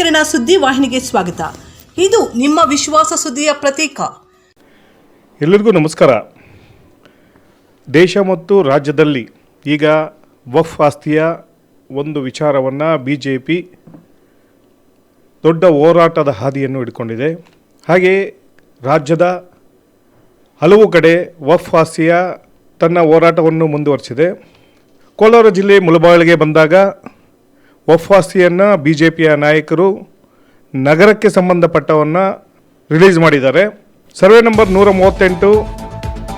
ಕಿರಣ ಸುದ್ದಿ ವಾಹಿನಿಗೆ ಸ್ವಾಗತ. ಇದು ನಿಮ್ಮ ವಿಶ್ವಾಸ ಸುದ್ದಿಯ ಪ್ರತೀಕ. ಎಲ್ಲರಿಗೂ ನಮಸ್ಕಾರ. ದೇಶ ಮತ್ತು ರಾಜ್ಯದಲ್ಲಿ ಈಗ ವಫ್ ಆಸ್ತಿಯ ಒಂದು ವಿಚಾರವನ್ನು ಬಿ ಜೆ ಪಿ ದೊಡ್ಡ ಹೋರಾಟದ ಹಾದಿಯನ್ನು ಹಿಡ್ಕೊಂಡಿದೆ. ಹಾಗೆ ರಾಜ್ಯದ ಹಲವು ಕಡೆ ವಫ್ ಆಸ್ತಿಯ ತನ್ನ ಹೋರಾಟವನ್ನು ಮುಂದುವರಿಸಿದೆ. ಕೋಲಾರ ಜಿಲ್ಲೆ ಮುಳಬಾಗಿಲಿಗೆ ಬಂದಾಗ ವಫ್ ಆಸ್ತಿಯನ್ನು ಬಿ ಜೆ ಪಿಯ ನಾಯಕರು ನಗರಕ್ಕೆ ಸಂಬಂಧಪಟ್ಟವನ್ನು ರಿಲೀಸ್ ಮಾಡಿದ್ದಾರೆ. ಸರ್ವೆ ನಂಬರ್ ನೂರ ಮೂವತ್ತೆಂಟು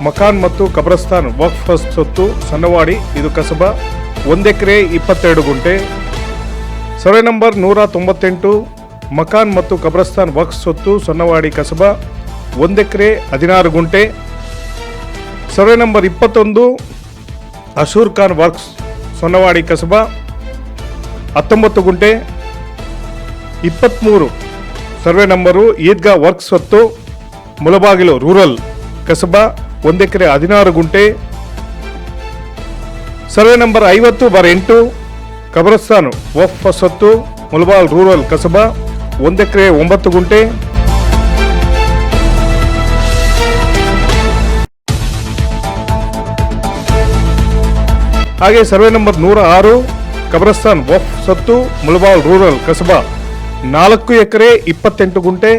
ಮಕಾನ್ ಮತ್ತು ಕಬ್ರಸ್ತಾನ್ ವಕ್ಫ್ ಸೊತ್ತು ಸನ್ನವಾಡಿ ಇದು ಕಸಬಾ ಒಂದು ಎಕರೆ ಇಪ್ಪತ್ತೆರಡು ಗುಂಟೆ. ಸರ್ವೆ ನಂಬರ್ ನೂರ ತೊಂಬತ್ತೆಂಟು ಮಕಾನ್ ಮತ್ತು ಕಬ್ರಸ್ತಾನ್ ವಕ್ಫ್ ಸೊತ್ತು ಸೊನ್ನವಾಡಿ ಕಸಬಾ ಒಂದು ಎಕರೆ ಹದಿನಾರು ಗುಂಟೆ. ಸರ್ವೆ ನಂಬರ್ ಇಪ್ಪತ್ತೊಂದು, ಅಶೂರ್ ಖಾನ್ ವರ್ಕ್ಸ್ ಸೊನ್ನವಾಡಿ ಕಸಬಾ ಹತ್ತೊಂಬತ್ತು ಗುಂಟೆ ಇಪ್ಪತ್ತ್ಮೂರು ಸರ್ವೆ ನಂಬರು, ಈದ್ಗಾ ವರ್ಕ್ ಸ್ವತ್ತು, ಮುಳಬಾಗಿಲು ರೂರಲ್ ಕಸಬಾ, ಒಂದೆಕರೆ ಹದಿನಾರು ಗುಂಟೆ. ಸರ್ವೆ ನಂಬರ್ ಐವತ್ತು ಬಾರ್ ಎಂಟು, ಕಬ್ರಸ್ತಾನ್ ವಫ್ ಸ್ವತ್ತು ಮುಲಬಾಲ್ ರೂರಲ್ ಕಸಬಾ, ಒಂದೆಕರೆ ಒಂಬತ್ತು ಗುಂಟೆ. ಹಾಗೆ ಸರ್ವೆ ನಂಬರ್ ನೂರ ಆರು ಕಬ್ರಸ್ತಾನ್ ವಫ್ ಸತ್ತು, ಮುಳಬಾಲ್ ರೂರಲ್ ಕಸಬಾ ನಾಲ್ಕು ಎಕರೆ ಇಪ್ಪತ್ತೆಂಟು ಗುಂಟೆ.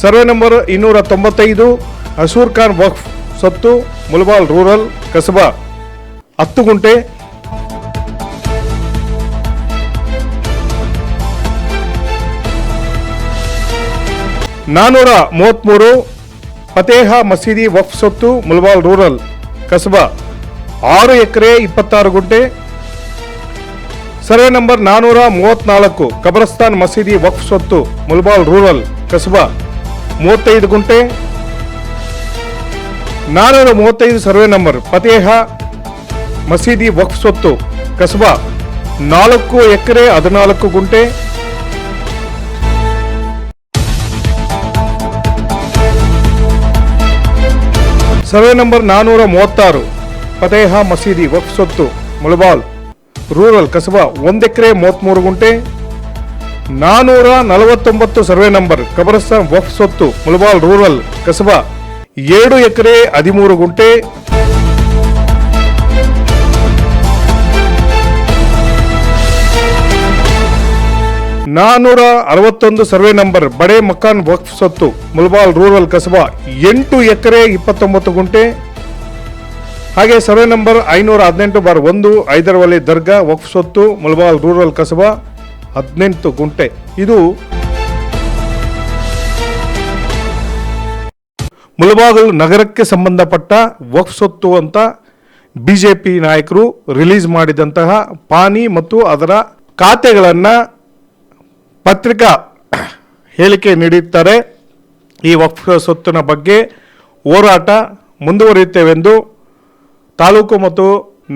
ಸರ್ವೆ ನಂಬರ್ ಇನ್ನೂರ ತೊಂಬತ್ತೈದು ಅಶೂರ್ ಖಾನ್ ವಫ್ ಸತ್ತು, ಮುಳಬಾಲ್ ರೂರಲ್ ಕಸಬಾ ಹತ್ತು ಗುಂಟೆ. ನಾನ್ನೂರ ಮೂವತ್ಮೂರು, ಫತೇಹ ಮಸೀದಿ ವಫ್ ಸೊತ್ತು ಮುಲ್ಬಾಲ್ ರೂರಲ್ ಕಸಬಾ ಆರು ಎಕರೆ ಇಪ್ಪತ್ತಾರು ಗುಂಟೆ. ಸರ್ವೆ ನಂಬರ್ ನಾನ್ನೂರ ಮೂವತ್ನಾಲ್ಕು ಕಬ್ರಸ್ತಾನ್ ಮಸೀದಿ ವಫ್ ಸ್ವತ್ತು ಮುಲ್ಬಾಲ್ ರೂರಲ್ ಕಸಬಾ ಮೂವತ್ತೈದು ಗುಂಟೆ ನಾನ್ನೂರ ಮೂವತ್ತೈದು ಸರ್ವೆ ನಂಬರ್ ಫತೇಹ ಮಸೀದಿ ವಕ್ಫ್ ಸ್ವತ್ತು ಕಸಬಾ ನಾಲ್ಕು ಎಕರೆ ಹದಿನಾಲ್ಕು ಗುಂಟೆ ಸರ್ವೆ ನಂಬರ್ ನಾನ್ನೂರ ಮೂವತ್ತಾರು ಫತೇಹ ಮಸೀದಿ ವಕ್ಫ್ ಸ್ವತ್ತು ಮುಳಬಾಲ್ ರೂರಲ್ ಕಸಬಾ ಒಂದು ಎಕರೆ ಮೂವತ್ತ್ಮೂರು ಗುಂಟೆ ನಾನ್ನೂರ ನಲವತ್ತೊಂಬತ್ತು ಸರ್ವೆ ನಂಬರ್ ಕಬರಸ್ತಾನ್ ವಫ್ ಸ್ವತ್ತು ಮುಳಬಾಲ್ ರೂರಲ್ ಕಸಬಾ ಏಳು ಎಕರೆ ಹದಿಮೂರು ಗುಂಟೆ ನಾನ್ನೂರ ಅರವತ್ತೊಂದು ಸರ್ವೆ ನಂಬರ್ ಬಡೆ ಮಕಾನ್ ವಕ್ಫ್ ಸ್ವತ್ತು ಮುಲ್ಬಾಲ್ ರೂರಲ್ ಕಸಬಾ ಎಂಟು ಎಕರೆ ಇಪ್ಪತ್ತೊಂಬತ್ತು ಗುಂಟೆ ಹಾಗೆ ಸರ್ವೆ ನಂಬರ್ ಐನೂರ ಹದಿನೆಂಟು ಬಾರ್ ಒಂದು ಐದರವಲ್ಲಿ ದರ್ಗಾ, ವಕ್ಫ್ ಸೊತ್ತು ಮುಲ್ಬಾಲ್ ರೂರಲ್ ಕಸಬಾ, ಹದಿನೆಂಟು ಗುಂಟೆ. ಇದು ಮುಳಬಾಗಲು ನಗರಕ್ಕೆ ಸಂಬಂಧಪಟ್ಟ ವಕ್ಫ್ ಸೊತ್ತು ಅಂತ ಬಿ ಜೆ ಪಿ ನಾಯಕರು ರಿಲೀಸ್ ಮಾಡಿದಂತಹ ಪಾನಿ ಮತ್ತು ಅದರ ಖಾತೆಗಳನ್ನು ಪತ್ರಿಕಾ ಹೇಳಿಕೆ ನೀಡುತ್ತಾರೆ ಈ ವಕ್ಫ್ ಸೊತ್ತಿನ ಬಗ್ಗೆ ಹೋರಾಟ ಮುಂದುವರಿಯುತ್ತೇವೆಂದು ತಾಲೂಕು ಮತ್ತು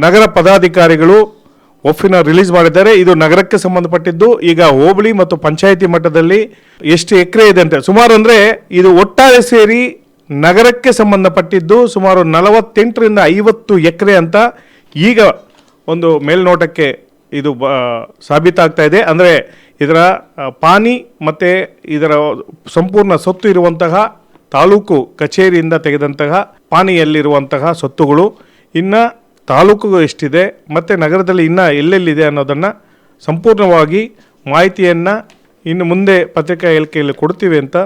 ನಗರ ಪದಾಧಿಕಾರಿಗಳು ಒಫಿನ ರಿಲೀಸ್ ಮಾಡಿದ್ದಾರೆ. ಇದು ನಗರಕ್ಕೆ ಸಂಬಂಧಪಟ್ಟಿದ್ದು, ಈಗ ಹೋಬಳಿ ಮತ್ತು ಪಂಚಾಯಿತಿ ಮಟ್ಟದಲ್ಲಿ ಎಷ್ಟು ಎಕರೆ ಇದೆ ಅಂತ. ಸುಮಾರು ಅಂದರೆ ಇದು ಒಟ್ಟಾರೆ ಸೇರಿ ನಗರಕ್ಕೆ ಸಂಬಂಧಪಟ್ಟಿದ್ದು ಸುಮಾರು ನಲವತ್ತೆಂಟರಿಂದ ಐವತ್ತು ಎಕರೆ ಅಂತ ಈಗ ಒಂದು ಮೇಲ್ನೋಟಕ್ಕೆ ಇದು ಬ, ಸಾಬೀತಾಗ್ತಾ ಇದೆ. ಅಂದರೆ ಇದರ ಪಾನಿ ಮತ್ತು ಇದರ ಸಂಪೂರ್ಣ ಸೊತ್ತು ಇರುವಂತಹ ತಾಲೂಕು ಕಚೇರಿಯಿಂದ ತೆಗೆದಂತಹ ಪಾನಿಯಲ್ಲಿರುವಂತಹ ಸೊತ್ತುಗಳು ಇನ್ನು ತಾಲೂಕುಗೂ ಎಷ್ಟಿದೆ, ಮತ್ತು ನಗರದಲ್ಲಿ ಇನ್ನು ಎಲ್ಲೆಲ್ಲಿದೆ ಅನ್ನೋದನ್ನು ಸಂಪೂರ್ಣವಾಗಿ ಮಾಹಿತಿಯನ್ನು ಇನ್ನು ಮುಂದೆ ಪತ್ರಿಕಾ ಹೇಳಿಕೆಯಲ್ಲಿ ಕೊಡ್ತೀವಿ ಅಂತ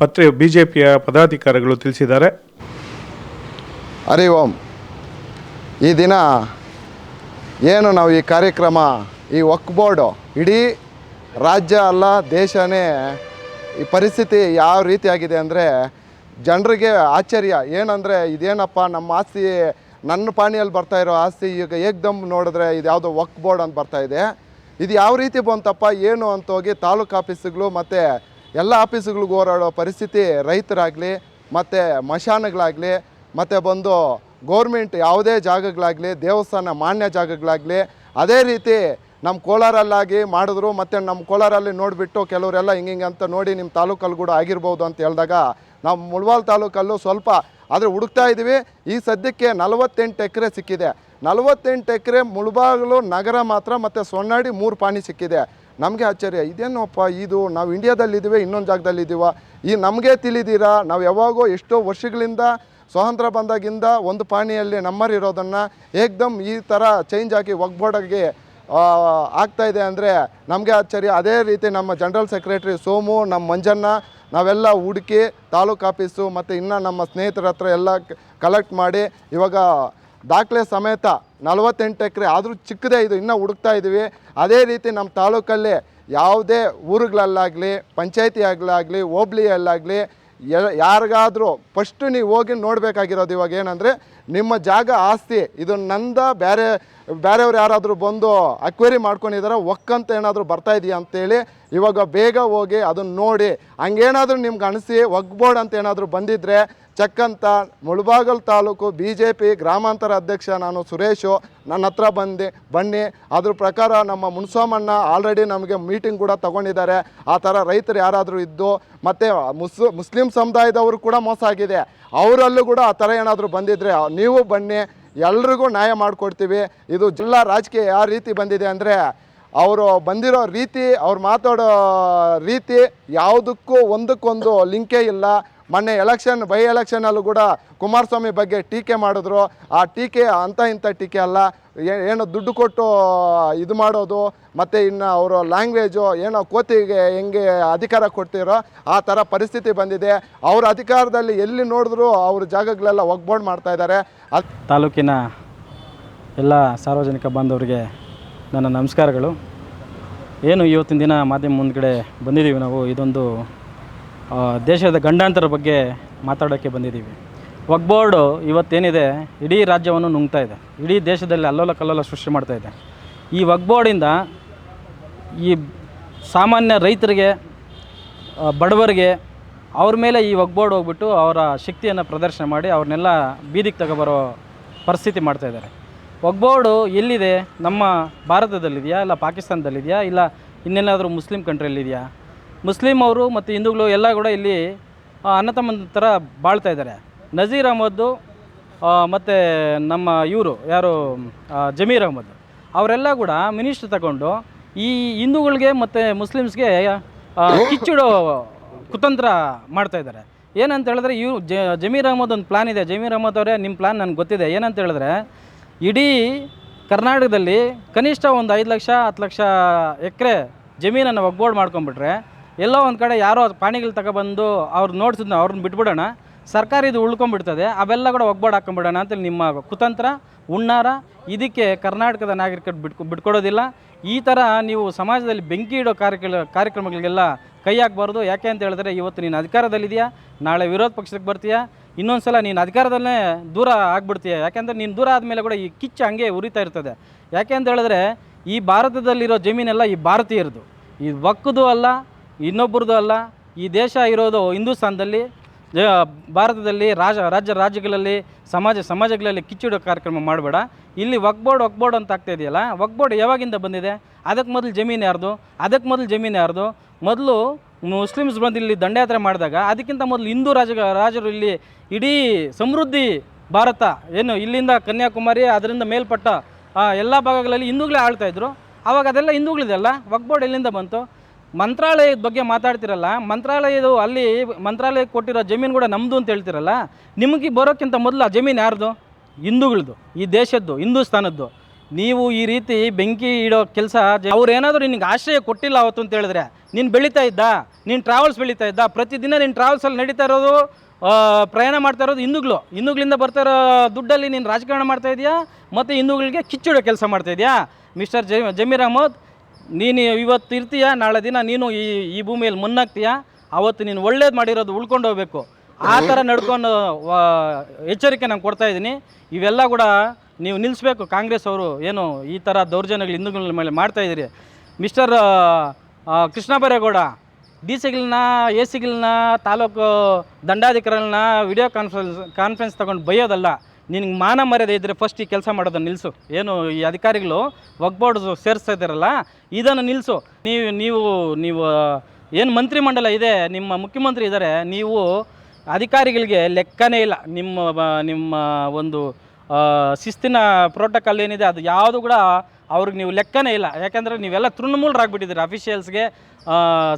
ಪತ್ರಿ ಬಿ ಜೆ ಪಿಯ ಪದಾಧಿಕಾರಿಗಳು ತಿಳಿಸಿದ್ದಾರೆ. ಹರಿ ಓಂ ಈ ದಿನ ಏನು ನಾವು ಈ ಕಾರ್ಯಕ್ರಮ, ಈ ವಕ್ ಬೋರ್ಡು ಇಡೀ ರಾಜ್ಯ ಅಲ್ಲ, ದೇಶನೇ ಈ ಪರಿಸ್ಥಿತಿ ಯಾವ ರೀತಿಯಾಗಿದೆ ಅಂದರೆ ಜನರಿಗೆ ಆಶ್ಚರ್ಯ. ಏನಂದರೆ ಇದೇನಪ್ಪ ನಮ್ಮ ಆಸ್ತಿ ನನ್ನ ಪಾಣಿಯಲ್ಲಿ ಬರ್ತಾ ಇರೋ ಆಸ್ತಿ ಈಗ ಏಕ್ದಮ್ ನೋಡಿದ್ರೆ ಇದು ಯಾವುದೋ ವಕ್ ಬೋರ್ಡ್ ಅಂತ ಬರ್ತಾ ಇದೆ. ಇದು ಯಾವ ರೀತಿ ಬಂತಪ್ಪ, ಏನು ಅಂತ ಹೋಗಿ ತಾಲೂಕು ಆಫೀಸುಗಳು ಮತ್ತು ಎಲ್ಲ ಆಫೀಸ್ಗಳಿಗೆ ಹೋರಾಡೋ ಪರಿಸ್ಥಿತಿ ರೈತರಾಗಲಿ, ಮತ್ತು ಮಶಾನಗಳಾಗಲಿ, ಮತ್ತು ಬಂದು ಗೌರ್ಮೆಂಟ್ ಯಾವುದೇ ಜಾಗಗಳಾಗಲಿ, ದೇವಸ್ಥಾನ ಮಾನ್ಯ ಜಾಗಗಳಾಗಲಿ, ಅದೇ ರೀತಿ ನಮ್ಮ ಕೋಲಾರಲ್ಲಾಗಿ ಮಾಡಿದ್ರು, ಮತ್ತು ನಮ್ಮ ಕೋಲಾರಲ್ಲಿ ನೋಡಿಬಿಟ್ಟು ಕೆಲವರೆಲ್ಲ ಹಿಂಗೆ ಹಿಂಗೆ ಅಂತ ನೋಡಿ ನಿಮ್ಮ ತಾಲೂಕಲ್ಲಿ ಕೂಡ ಆಗಿರ್ಬೋದು ಅಂತ ಹೇಳಿದಾಗ ನಾವು ಮುಳ್ವಾಲ್ ತಾಲೂಕಲ್ಲೂ ಸ್ವಲ್ಪ ಆದರೆ ಹುಡುಕ್ತಾ ಇದ್ದೀವಿ ಈ ಸದ್ಯಕ್ಕೆ ನಲವತ್ತೆಂಟು ಎಕರೆ ಸಿಕ್ಕಿದೆ. ನಲವತ್ತೆಂಟು ಎಕರೆ ಮುಳುಬಾಗಿಲು ನಗರ ಮಾತ್ರ, ಮತ್ತು ಸೊನ್ನಾಡಿ ಮೂರು ಪಾಣಿ ಸಿಕ್ಕಿದೆ. ನಮಗೆ ಆಶ್ಚರ್ಯ. ಇದೇನಪ್ಪ ಇದು? ನಾವು ಇಂಡಿಯಾದಲ್ಲಿದ್ದೀವಿ ಇನ್ನೊಂದು ಜಾಗದಲ್ಲಿದ್ದೀವ ಈ ನಮಗೆ ತಿಳಿದಿರಾ? ನಾವು ಯಾವಾಗೋ ಎಷ್ಟೋ ವರ್ಷಗಳಿಂದ ಸ್ವಾತಂತ್ರ್ಯ ಬಂದಾಗಿಂದ ಒಂದು ಪಾಣಿಯಲ್ಲಿ ನಮ್ಮರಿರೋದನ್ನು ಏಕ್ದಮ್ ಈ ಥರ ಚೇಂಜ್ ಆಗಿ ಒಗ್ಬೋಡಾಗಿ ಆಗ್ತಾ ಇದೆ ಅಂದರೆ ನಮಗೆ ಆಶ್ಚರ್ಯ. ಅದೇ ರೀತಿ ನಮ್ಮ ಜನರಲ್ ಸೆಕ್ರೆಟರಿ ಸೋಮು, ನಮ್ಮ ಮಂಜಣ್ಣ, ನಾವೆಲ್ಲ ಹುಡುಕಿ ತಾಲೂಕು ಆಫೀಸು ಮತ್ತು ಇನ್ನು ನಮ್ಮ ಸ್ನೇಹಿತರ ಹತ್ರ ಎಲ್ಲ ಕಲೆಕ್ಟ್ ಮಾಡಿ ಇವಾಗ ದಾಖಲೆ ಸಮೇತ ನಲವತ್ತೆಂಟು ಎಕರೆ ಆದರೂ ಚಿಕ್ಕದೇ ಇದು, ಇನ್ನೂ ಹುಡುಕ್ತಾ ಇದ್ದೀವಿ ಅದೇ ರೀತಿ ನಮ್ಮ ತಾಲೂಕಲ್ಲಿ ಯಾವುದೇ ಊರುಗಳಲ್ಲಾಗಲಿ ಪಂಚಾಯತಿಯಾಗಲಾಗಲಿ ಹೋಬ್ಳಿಯಲ್ಲಾಗಲಿ ಯಾರಿಗಾದರೂ ಫಸ್ಟು ನೀವು ಹೋಗಿ ನೋಡಬೇಕಾಗಿರೋದು ಇವಾಗ ಏನಂದರೆ ನಿಮ್ಮ ಜಾಗ ಆಸ್ತಿ, ಇದು ನಂದ ಬೇರೆ ಬೇರೆಯವ್ರು ಯಾರಾದರೂ ಬಂದು ಅಕ್ವೇರಿ ಮಾಡ್ಕೊಂಡಿದ್ದಾರೆ ಒಕ್ಕಂತ ಏನಾದರೂ ಬರ್ತಾ ಇದೆಯಾ ಅಂತೇಳಿ ಇವಾಗ ಬೇಗ ಹೋಗಿ ಅದನ್ನು ನೋಡಿ, ಹಂಗೇನಾದರೂ ನಿಮ್ಗೆ ಅನಿಸಿ ಒಗ್ಬೋರ್ಡ್ ಅಂತ ಏನಾದರೂ ಬಂದಿದ್ದರೆ check Mulbagal Mulbagal taluk B J P ಗ್ರಾಮಾಂತರ ಅಧ್ಯಕ್ಷ ನಾನು ಸುರೇಶು, ನನ್ನ ಹತ್ರ ಬಂದು, ಬನ್ನಿ. ಅದ್ರ ಪ್ರಕಾರ ನಮ್ಮ ಮುನ್ಸೋಮಣ್ಣ ಆಲ್ರೆಡಿ ನಮಗೆ ಮೀಟಿಂಗ್ ಕೂಡ ತಗೊಂಡಿದ್ದಾರೆ. ಆ ಥರ ರೈತರು ಯಾರಾದರೂ ಇದ್ದು, ಮತ್ತು ಮುಸ್, ಮುಸ್ಲಿಂ ಸಮುದಾಯದವರು ಕೂಡ ಮೋಸ ಆಗಿದೆ. ಅವರಲ್ಲೂ ಕೂಡ ಆ ಥರ ಏನಾದರೂ ಬಂದಿದ್ದರೆ ನೀವು ಬನ್ನಿ, ಎಲ್ರಿಗೂ ನ್ಯಾಯ ಮಾಡಿಕೊಡ್ತೀವಿ. ಇದು ಜಿಲ್ಲಾ ರಾಜಕೀಯ ಯಾವ ರೀತಿ ಬಂದಿದೆ ಅಂದರೆ, ಅವರು ಬಂದಿರೋ ರೀತಿ, ಅವ್ರು ಮಾತಾಡೋ ರೀತಿ ಯಾವುದಕ್ಕೂ ಒಂದಕ್ಕೊಂದು ಲಿಂಕೇ ಇಲ್ಲ. ಮೊನ್ನೆ ಎಲೆಕ್ಷನ್, ಬೈ ಎಲೆಕ್ಷನಲ್ಲೂ ಕೂಡ ಕುಮಾರಸ್ವಾಮಿ ಬಗ್ಗೆ ಟೀಕೆ ಮಾಡಿದ್ರು. ಆ ಟೀಕೆ ಅಂತ ಇಂಥ ಟೀಕೆ ಅಲ್ಲ. ಏನೋ ದುಡ್ಡು ಕೊಟ್ಟು, ಇದು ಮಾಡೋದು, ಮತ್ತು ಇನ್ನು ಅವರ ಲ್ಯಾಂಗ್ವೇಜು ಏನೋ ಕೋತಿಗೆ ಹೆಂಗೆ ಅಧಿಕಾರ ಕೊಡ್ತೀರೋ, ಆ ಥರ ಪರಿಸ್ಥಿತಿ ಬಂದಿದೆ. ಅವ್ರ ಅಧಿಕಾರದಲ್ಲಿ ಎಲ್ಲಿ ನೋಡಿದ್ರು ಅವ್ರ ಜಾಗಗಳೆಲ್ಲ ಒಗ್ಬೋರ್ಡ್ ಮಾಡ್ತಾ ಇದ್ದಾರೆ. ತಾಲೂಕಿನ ಎಲ್ಲ ಸಾರ್ವಜನಿಕ ಬಾಂಧವರಿಗೆ ನನ್ನ ನಮಸ್ಕಾರಗಳು. ಏನು ಇವತ್ತಿನ ದಿನ ಮಾಧ್ಯಮ ಮುಂದ್ಗಡೆ ಬಂದಿದ್ದೀವಿ ನಾವು, ಇದೊಂದು ದೇಶದ ಗಂಡಾಂತರ ಬಗ್ಗೆ ಮಾತಾಡೋಕ್ಕೆ ಬಂದಿದ್ದೀವಿ. ವಕ್ಬೋರ್ಡು ಇವತ್ತೇನಿದೆ, ಇಡೀ ರಾಜ್ಯವನ್ನು ನುಂಗ್ತಾ ಇದೆ. ಇಡೀ ದೇಶದಲ್ಲಿ ಅಲ್ಲೋಲ ಕಲ್ಲೋಲ ಸೃಷ್ಟಿ ಮಾಡ್ತಾ ಇದೆ. ಈ ವಕ್ಬೋರ್ಡಿಂದ ಈ ಸಾಮಾನ್ಯ ರೈತರಿಗೆ ಬಡವರಿಗೆ, ಅವ್ರ ಮೇಲೆ ಈ ಒಗ್ಬೋರ್ಡ್ ಹೋಗ್ಬಿಟ್ಟು ಅವರ ಶಕ್ತಿಯನ್ನು ಪ್ರದರ್ಶನ ಮಾಡಿ ಅವ್ರನ್ನೆಲ್ಲ ಬೀದಿಗೆ ತಗೊಬರೋ ಪರಿಸ್ಥಿತಿ ಮಾಡ್ತಾ ಇದ್ದಾರೆ. ಒಗ್ಬೋರ್ಡು ಎಲ್ಲಿದೆ? ನಮ್ಮ ಭಾರತದಲ್ಲಿದೆಯಾ ಇಲ್ಲ ಪಾಕಿಸ್ತಾನದಲ್ಲಿದೆಯಾ ಇಲ್ಲ ಇನ್ನೆಲ್ಲಾದರೂ ಮುಸ್ಲಿಂ ಕಂಟ್ರಿಯಲ್ಲಿದೆಯಾ? ಮುಸ್ಲಿಂ ಅವರು ಮತ್ತು ಹಿಂದೂಗಳು ಎಲ್ಲ ಕೂಡ ಇಲ್ಲಿ ಅಣ್ಣ ಥರ ಬಾಳ್ತಾ ಇದ್ದಾರೆ. ನಜೀರ್ ಅಹಮದ್ದು ಮತ್ತು ನಮ್ಮ ಇವರು, ಯಾರು ಜಮೀರ್ ಅಹಮದ್, ಅವರೆಲ್ಲ ಕೂಡ ಮಿನಿಸ್ಟ್ರ್ ತಗೊಂಡು ಈ ಹಿಂದೂಗಳಿಗೆ ಮತ್ತು ಮುಸ್ಲಿಮ್ಸ್ಗೆ ಕಿಚ್ಚಿಡೋ ಕುತಂತ್ರ ಮಾಡ್ತಾ ಇದ್ದಾರೆ. ಏನಂತ ಹೇಳಿದ್ರೆ ಇವು ಜಮೀರ್ ಅಹಮದ್ ಒಂದು ಪ್ಲಾನ್ ಇದೆ. ಜಮೀರ್ ಅಹಮದ್ ಅವರೇ ನಿಮ್ಮ ಪ್ಲಾನ್ ನನಗೆ ಗೊತ್ತಿದೆ. ಏನಂತ ಹೇಳಿದ್ರೆ, ಇಡೀ ಕರ್ನಾಟಕದಲ್ಲಿ ಕನಿಷ್ಠ ಒಂದು ಐದು ಲಕ್ಷ, ಹತ್ತು ಲಕ್ಷ ಎಕರೆ ಜಮೀನನ್ನು ಒಗ್ಬೋರ್ಡ್ ಮಾಡ್ಕೊಂಬಿಟ್ರೆ ಎಲ್ಲೋ ಒಂದು ಕಡೆ ಯಾರೋ ಪಾಣಿಗಳು ತಗೊಬಂದು ಅವ್ರು ನೋಡ್ಸಿದ್ನ ಅವ್ರನ್ನ ಬಿಟ್ಬಿಡೋಣ. ಸರ್ಕಾರ ಇದು ಉಳ್ಕೊಂಡ್ಬಿಡ್ತದೆ, ಅವೆಲ್ಲ ಕೂಡ ಒಗ್ಬಾಡ್ ಹಾಕೊಂಡ್ಬಿಡೋಣ ಅಂತೇಳಿ ನಿಮ್ಮ ಕುತಂತ್ರ ಉಣ್ಣಾರ ಇದಕ್ಕೆ ಕರ್ನಾಟಕದ ನಾಗರಿಕರು ಬಿಟ್ಕೊ, ಬಿಟ್ಕೊಡೋದಿಲ್ಲ. ಈ ಥರ ನೀವು ಸಮಾಜದಲ್ಲಿ ಬೆಂಕಿ ಇಡೋ ಕಾರ್ಯಕ್ರಮ, ಕಾರ್ಯಕ್ರಮಗಳಿಗೆಲ್ಲ ಕೈ ಹಾಕಬಾರ್ದು. ಯಾಕೆ ಅಂತ ಹೇಳಿದ್ರೆ, ಇವತ್ತು ನೀನು ಅಧಿಕಾರದಲ್ಲಿದೆಯಾ? ನಾಳೆ ವಿರೋಧ ಪಕ್ಷಕ್ಕೆ ಬರ್ತೀಯಾ? ಇನ್ನೊಂದು ಸಲ ನೀನು ಅಧಿಕಾರದಲ್ಲೇ ದೂರ ಆಗ್ಬಿಡ್ತೀಯ? ಯಾಕೆಂದರೆ ನೀನು ದೂರ ಆದಮೇಲೆ ಕೂಡ ಈ ಕಿಚ್ಚು ಹಂಗೆ ಉರಿತಾ ಇರ್ತದೆ. ಯಾಕೆ ಅಂತ ಹೇಳಿದ್ರೆ, ಈ ಭಾರತದಲ್ಲಿರೋ ಜಮೀನೆಲ್ಲ ಈ ಭಾರತೀಯರದು. ಈ ಒಕ್ಕದು ಅಲ್ಲ ಇನ್ನೊಬ್ಬರದು ಅಲ್ಲ, ಈ ದೇಶ ಇರೋದು ಹಿಂದೂಸ್ತಾನದಲ್ಲಿ ಭಾರತದಲ್ಲಿ ರಾಜ, ರಾಜ್ಯ ರಾಜ್ಯಗಳಲ್ಲಿ, ಸಮಾಜ, ಸಮಾಜಗಳಲ್ಲಿ ಕಿಚ್ಚಿಡೋ ಕಾರ್ಯಕ್ರಮ ಮಾಡಬೇಡ. ಇಲ್ಲಿ ವಕ್ಬೋರ್ಡ್ ವಕ್ಬೋರ್ಡ್ ಅಂತ ಆಗ್ತಾ ಇದೆಯಲ್ಲ ವಕ್ಬೋರ್ಡ್ ಯಾವಾಗಿಂದ ಬಂದಿದೆ? ಅದಕ್ಕೆ ಮೊದಲು ಜಮೀನು ಯಾರ್ದು? ಅದಕ್ಕೆ ಮೊದಲು ಜಮೀನು ಯಾರ್ದು? ಮೊದಲು ಮುಸ್ಲಿಮ್ಸ್ ಬಂದು ಇಲ್ಲಿ ದಂಡಯಾತ್ರೆ ಮಾಡಿದಾಗ, ಅದಕ್ಕಿಂತ ಮೊದಲು ಹಿಂದೂ ರಾಜ, ರಾಜರು ಇಲ್ಲಿ ಇಡೀ ಸಮೃದ್ಧಿ ಭಾರತ, ಏನು ಇಲ್ಲಿಂದ ಕನ್ಯಾಕುಮಾರಿ, ಅದರಿಂದ ಮೇಲ್ಪಟ್ಟ ಎಲ್ಲ ಭಾಗಗಳಲ್ಲಿ ಹಿಂದೂಗಳೇ ಆಳ್ತಾ ಇದ್ರು. ಆವಾಗ ಅದೆಲ್ಲ ಹಿಂದೂಗಳಿದೆಲ್ಲ ವಕ್ಬೋರ್ಡ್ ಎಲ್ಲಿಂದ ಬಂತು? ಮಂತ್ರಾಲಯದ ಬಗ್ಗೆ ಮಾತಾಡ್ತಿರಲ್ಲ, ಮಂತ್ರಾಲಯದು ಅಲ್ಲಿ ಮಂತ್ರಾಲಯಕ್ಕೆ ಕೊಟ್ಟಿರೋ ಜಮೀನು ಕೂಡ ನಮ್ಮದು ಅಂತ ಹೇಳ್ತಿರಲ್ಲ, ನಿಮಗೆ ಬರೋಕ್ಕಿಂತ ಮೊದಲು ಆ ಜಮೀನು ಯಾರ್ದು? ಹಿಂದೂಗಳದ್ದು ಈ ದೇಶದ್ದು, ಹಿಂದೂಸ್ತಾನದ್ದು. ನೀವು ಈ ರೀತಿ ಬೆಂಕಿ ಇಡೋ ಕೆಲಸ ಅವ್ರೇನಾದರೂ ನಿನಗೆ ಆಶ್ರಯ ಕೊಟ್ಟಿಲ್ಲ ಅವತ್ತು ಅಂತ ಹೇಳಿದ್ರೆ, ನೀನು ಬೆಳೀತಾ ಇದ್ದ, ನೀನು ಟ್ರಾವೆಲ್ಸ್ ಬೆಳೀತಾ ಇದ್ದ, ಪ್ರತಿದಿನ ನೀನು ಟ್ರಾವೆಲ್ಸಲ್ಲಿ ನಡೀತಾ ಇರೋದು ಪ್ರಯಾಣ ಮಾಡ್ತಾ ಇರೋದು ಹಿಂದೂಗಳು. ಹಿಂದೂಗಳಿಂದ ಬರ್ತಾ ಇರೋ ದುಡ್ಡಲ್ಲಿ ನೀನು ರಾಜಕಾರಣ ಮಾಡ್ತಾ ಇದೆಯಾ? ಮತ್ತು ಹಿಂದೂಗಳಿಗೆ ಕಿಚ್ಚಿಡೋ ಕೆಲಸ ಮಾಡ್ತಾ ಇದೆಯಾ? ಮಿಸ್ಟರ್ ಜಮೀರ್ ಅಹಮದ್ ನೀನು ಇವತ್ತು ಇರ್ತೀಯ? ನಾಳೆ ದಿನ ನೀನು ಈ ಈ ಭೂಮಿಯಲ್ಲಿ ಮುನ್ನಾಗ್ತೀಯ ಅವತ್ತು ನೀನು ಒಳ್ಳೇದು ಮಾಡಿರೋದು ಉಳ್ಕೊಂಡು ಹೋಗ್ಬೇಕು. ಆ ಥರ ನಡ್ಕೊಂಡು ಎಚ್ಚರಿಕೆ ನಾನು ಕೊಡ್ತಾ ಇದ್ದೀನಿ. ಇವೆಲ್ಲ ಕೂಡ ನೀವು ನಿಲ್ಲಿಸ್ಬೇಕು. ಕಾಂಗ್ರೆಸ್ ಅವರು ಏನು ಈ ಥರ ದೌರ್ಜನ್ಯಗಳು ಹಿಂದೂಗಳ ಮೇಲೆ ಮಾಡ್ತಾ ಇದ್ದೀರಿ. ಮಿಸ್ಟರ್ ಕೃಷ್ಣ ಬೈರೇಗೌಡ, ಡಿ ಸಿಗಳನ್ನ, ಎ ಸಿಗಳನ್ನ, ತಾಲೂಕು ದಂಡಾಧಿಕಾರಿಗಳನ್ನ ವಿಡಿಯೋ ಕಾನ್ಫರೆನ್ಸ್ ಕಾನ್ಫರೆನ್ಸ್ ತೊಗೊಂಡು ಬೈಯೋದಲ್ಲ. ನಿನಗೆ ಮಾನ ಮರ್ಯಾದೆ ಇದ್ದರೆ ಫಸ್ಟ್ ಈ ಕೆಲಸ ಮಾಡೋದನ್ನು ನಿಲ್ಲಿಸು ಏನು ಈ ಅಧಿಕಾರಿಗಳು ಒಗ್ಬೋರ್ಡ್ ಸೇರಿಸ್ತಾ ಇದ್ದಾರಲ್ಲ ಇದನ್ನು ನಿಲ್ಲಿಸು ನೀವು ನೀವು ನೀವು, ಏನು ಮಂತ್ರಿಮಂಡಲ ಇದೆ, ನಿಮ್ಮ ಮುಖ್ಯಮಂತ್ರಿ ಇದ್ದಾರೆ ನೀವು ಅಧಿಕಾರಿಗಳಿಗೆ ಲೆಕ್ಕನೇ ಇಲ್ಲ. ನಿಮ್ಮ ನಿಮ್ಮ ಒಂದು ಶಿಸ್ತಿನ ಪ್ರೋಟೋಕಾಲ್ ಏನಿದೆ, ಅದು ಯಾವುದು ಕೂಡ ಅವ್ರಿಗೆ ನೀವು ಲೆಕ್ಕನೇ ಇಲ್ಲ. ಯಾಕಂದರೆ ನೀವೆಲ್ಲ ತೃಣಮೂಲರಾಗ್ಬಿಟ್ಟಿದ್ದೀರಿ ಅಫಿಷಿಯಲ್ಸ್ಗೆ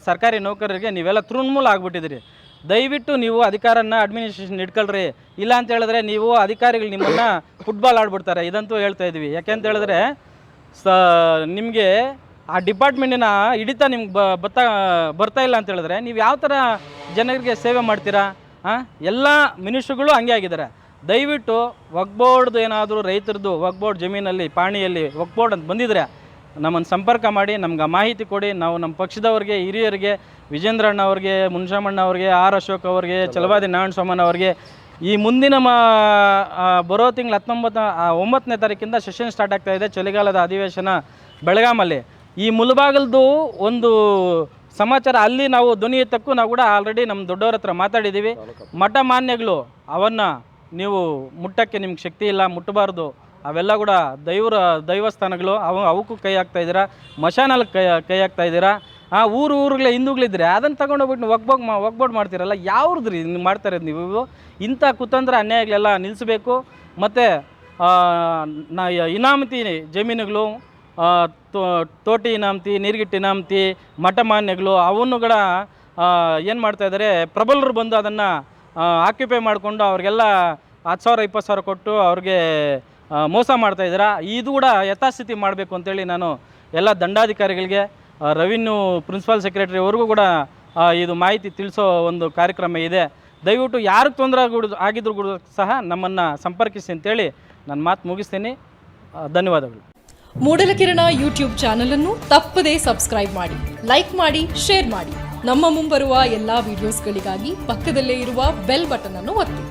ಸರ್ಕಾರಿ ನೌಕರರಿಗೆ ನೀವೆಲ್ಲ ತೃಣಮೂಲ ಆಗಿಬಿಟ್ಟಿದ್ರಿ ದಯವಿಟ್ಟು ನೀವು ಅಧಿಕಾರನ ಅಡ್ಮಿನಿಸ್ಟ್ರೇಷನ್ ಇಟ್ಕೊಳ್ರಿ. ಇಲ್ಲ ಅಂತ ಹೇಳಿದ್ರೆ ನೀವು ಅಧಿಕಾರಿಗಳು ನಿಮ್ಮನ್ನು ಫುಟ್ಬಾಲ್ ಆಡ್ಬಿಡ್ತಾರೆ. ಇದಂತೂ ಹೇಳ್ತಾ ಇದ್ವಿ ಯಾಕೆಂತ ಹೇಳಿದ್ರೆ, ಸ, ನಿಮಗೆ ಆ ಡಿಪಾರ್ಟ್ಮೆಂಟಿನ ಹಿಡಿತ ನಿಮ್ಗೆ ಬ ಬತ್ತಾ ಬರ್ತಾ ಇಲ್ಲ ಅಂತ ಹೇಳಿದ್ರೆ, ನೀವು ಯಾವ ಥರ ಜನರಿಗೆ ಸೇವೆ ಮಾಡ್ತೀರಾ? ಹಾಂ ಎಲ್ಲ ಮಿನಿಸ್ಟ್ರುಗಳು ಹಂಗೆ ಆಗಿದ್ದಾರೆ. ದಯವಿಟ್ಟು ವಕ್ಬೋರ್ಡ್ದು ಏನಾದರೂ ರೈತರದ್ದು, ವಕ್ಬೋರ್ಡ್ ಜಮೀನಲ್ಲಿ, ಪಾಣಿಯಲ್ಲಿ, ವಕ್ಬೋರ್ಡ್ ಅಂತ ಬಂದಿದ್ರೆ ನಮ್ಮನ್ನು ಸಂಪರ್ಕ ಮಾಡಿ, ನಮ್ಗೆ ಮಾಹಿತಿ ಕೊಡಿ. ನಾವು ನಮ್ಮ ಪಕ್ಷದವ್ರಿಗೆ, ಹಿರಿಯರಿಗೆ, ವಿಜೇಂದ್ರಣ್ಣ ಅವ್ರಿಗೆ ಮುನ್ಷಾಮಣ್ಣ ಅವ್ರಿಗೆ, ಆರ್ ಅಶೋಕ್ ಅವ್ರಿಗೆ, ಚಲವಾದಿ ನಾರಾಯಣ ಸೋಮನ್ ಅವ್ರಿಗೆ, ಈ ಮುಂದಿನ ಮಾ ಬರೋ ತಿಂಗಳು ಹತ್ತೊಂಬತ್ತು ಒಂಬತ್ತನೇ ತಾರೀಕಿಂದ ಸೆಷನ್ ಸ್ಟಾರ್ಟ್ ಆಗ್ತಾ ಇದೆ ಚಳಿಗಾಲದ ಅಧಿವೇಶನ ಬೆಳಗಾಮಲ್ಲಿ. ಈ ಮುಲ್ಬಾಗಲ್ದು ಒಂದು ಸಮಾಚಾರ ಅಲ್ಲಿ ನಾವು ಧ್ವನಿ ಎತ್ತಕ್ಕೂ ನಾವು ಕೂಡ ಆಲ್ರೆಡಿ ನಮ್ಮ ದೊಡ್ಡವ್ರ ಹತ್ರ ಮಾತಾಡಿದ್ದೀವಿ. ಮಠ ಮಾನ್ಯಗಳು, ಅವನ್ನು ನೀವು ಮುಟ್ಟಕ್ಕೆ ನಿಮ್ಗೆ ಶಕ್ತಿ ಇಲ್ಲ, ಮುಟ್ಟಬಾರ್ದು. ಅವೆಲ್ಲ ಕೂಡ ದೈವರ ದೈವಸ್ಥಾನಗಳು. ಅವು ಅವಕ್ಕೂ ಕೈ ಹಾಕ್ತಾ ಇದ್ದೀರಾ? ಮಶಾನಲ್ ಕೈ ಕೈ ಹಾಕ್ತಾ ಇದ್ದೀರಾ? ಆ ಊರು ಊರುಗಳೇ ಹಿಂದೂಗಳಿದ್ರೆ ಅದನ್ನು ತಗೊಂಡೋಗ್ಬಿಟ್ಟು ಒಗ್ಬೋಗ್ ಮಾ ಒಗ್ಬೋಡ್ ಮಾಡ್ತೀರಲ್ಲ? ಯಾವ್ದು ನೀವು ಮಾಡ್ತಾ ಇರೋದು ನೀವು? ಇಂಥ ಕುತಂತ್ರ ಅನ್ಯಾಯಗಳೆಲ್ಲ ನಿಲ್ಲಿಸಬೇಕು ಮತ್ತು ನಾ ಇನಾಮತಿ ಜಮೀನುಗಳು ತೋಟಿ ಇನಾಮತಿ, ನೀರ್ಗಿಟ್ಟು ಇನಾಮತಿ ಮಠಮಾನ್ಯಗಳು ಕೂಡ ಏನು ಮಾಡ್ತಾ ಇದ್ದಾರೆ? ಪ್ರಬಲರು ಬಂದು ಅದನ್ನು ಆಕ್ಯುಪೈ ಮಾಡಿಕೊಂಡು ಅವ್ರಿಗೆಲ್ಲ ಹತ್ತು ಸಾವಿರ, ಇಪ್ಪತ್ತು ಸಾವಿರ ಕೊಟ್ಟು ಅವ್ರಿಗೆ ಮೋಸ ಮಾಡ್ತಾ ಇದ್ದೀರಾ? ಇದು ಕೂಡ ಯಥಾಸ್ಥಿತಿ ಮಾಡಬೇಕು ಅಂತೇಳಿ ನಾನು ಎಲ್ಲ ದಂಡಾಧಿಕಾರಿಗಳಿಗೆ ರೆವಿನ್ಯೂ ಪ್ರಿನ್ಸಿಪಾಲ್ ಸೆಕ್ರೆಟರಿವರೆಗೂ ಕೂಡ ಇದು ಮಾಹಿತಿ ತಿಳಿಸೋ ಒಂದು ಕಾರ್ಯಕ್ರಮ ಇದೆ. ದಯವಿಟ್ಟು ಯಾರಿಗೆ ತೊಂದರೆ ಆಗಿದ್ರು ಕೂಡ ಸಹ ನಮ್ಮನ್ನು ಸಂಪರ್ಕಿಸಿ ಅಂತೇಳಿ ನನ್ನ ಮಾತು ಮುಗಿಸ್ತೀನಿ. ಧನ್ಯವಾದಗಳು. ಮೂಡಲಕಿರಣ ಯೂಟ್ಯೂಬ್ ಚಾನಲ್ ಅನ್ನು ತಪ್ಪದೇ ಸಬ್ಸ್ಕ್ರೈಬ್ ಮಾಡಿ, ಲೈಕ್ ಮಾಡಿ, ಶೇರ್ ಮಾಡಿ. ನಮ್ಮ ಮುಂಬರುವ ಎಲ್ಲಾ ವಿಡಿಯೋಸ್ಗಳಿಗಾಗಿ ಪಕ್ಕದಲ್ಲೇ ಇರುವ ಬೆಲ್ ಬಟನ್ ಅನ್ನು ಒತ್ತಿ.